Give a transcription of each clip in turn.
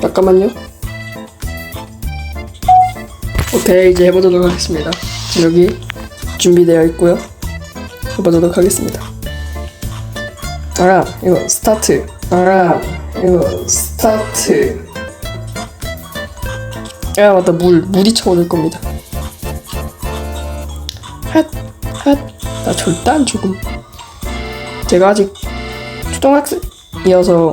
잠깐만요. 오케이 이제 해보도록 하겠습니다. 지금 여기 준비되어 있고요. 해보도록 하겠습니다. 아 이거 스타트. 아 이거 스타트. 야 맞다 물 물이 차오를 겁니다. 핫 핫 나 절대 안 죽음. 제가 아직 초등학생이어서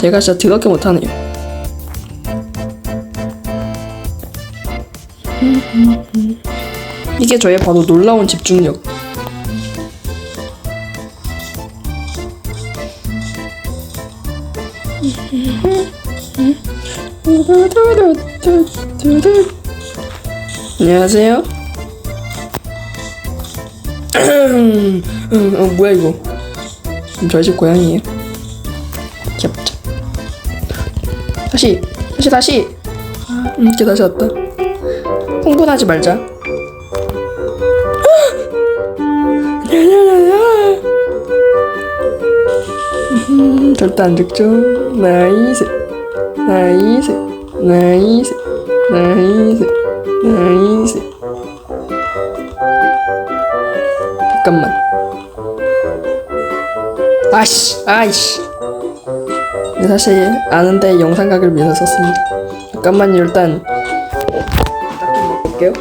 제가 진짜 더럽게 못하네요. 이게 저의 바로 놀라운 집중력. 안녕하세요. 음, 어, 뭐야 이거? 저희 집 고양이에요. 귀엽죠? 다시, 다시, 다시. 음, 이렇게 다시 왔다. 흥분하지 말자. 음, 절대 안 죽죠. 나이스, 나이스, 나이스, 나이스, 나이스. 잠깐만. 아씨, 아이씨. 네, 사실 아는데 영상각을 위해서 썼습니다. 잠깐만요, 일단 딱좀 먹을게요.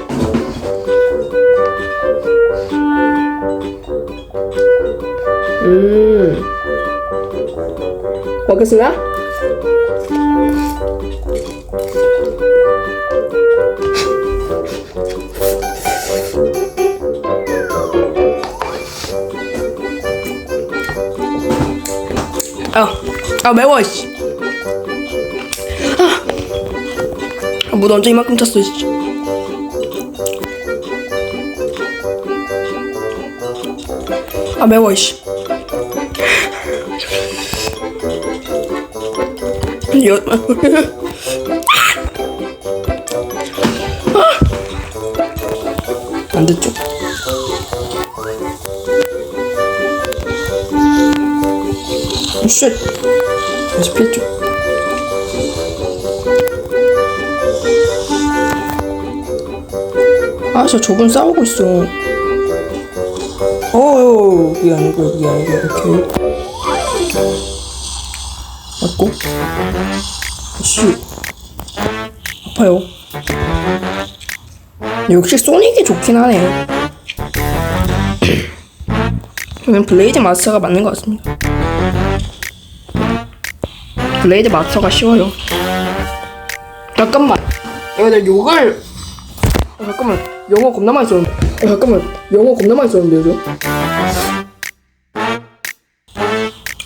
음, 먹겠습니다. 아, 아 매워 씨. 아, 아, 뭐 언제 이만큼 찼어 씨. 아 매워 씨. 여, 아. 안 됐죠? 쉣. 다시 피했죠 아 저 저분 싸우고 있어. 어우 그게 아니고 그게 아니고 오케이 맞고. 씨. 아파요. 역시 소닉이 좋긴 하네. 저는 블레이드 마스터가 맞는 것 같습니다 블레이드 마스터가 쉬워요. 잠깐만. 이거 내가 욕을. 어, 잠깐만. 영어 겁나 많이 썼는데. 어, 잠깐만. 영어 겁나 많이 썼는데, 요즘.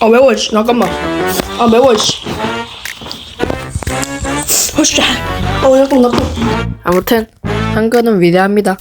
아, 매워, 씨. 잠깐만. 아, 매워, 씨. 어, 씨. 어, 잠깐만, 잠깐만. 아무튼, 한글은 위대합니다.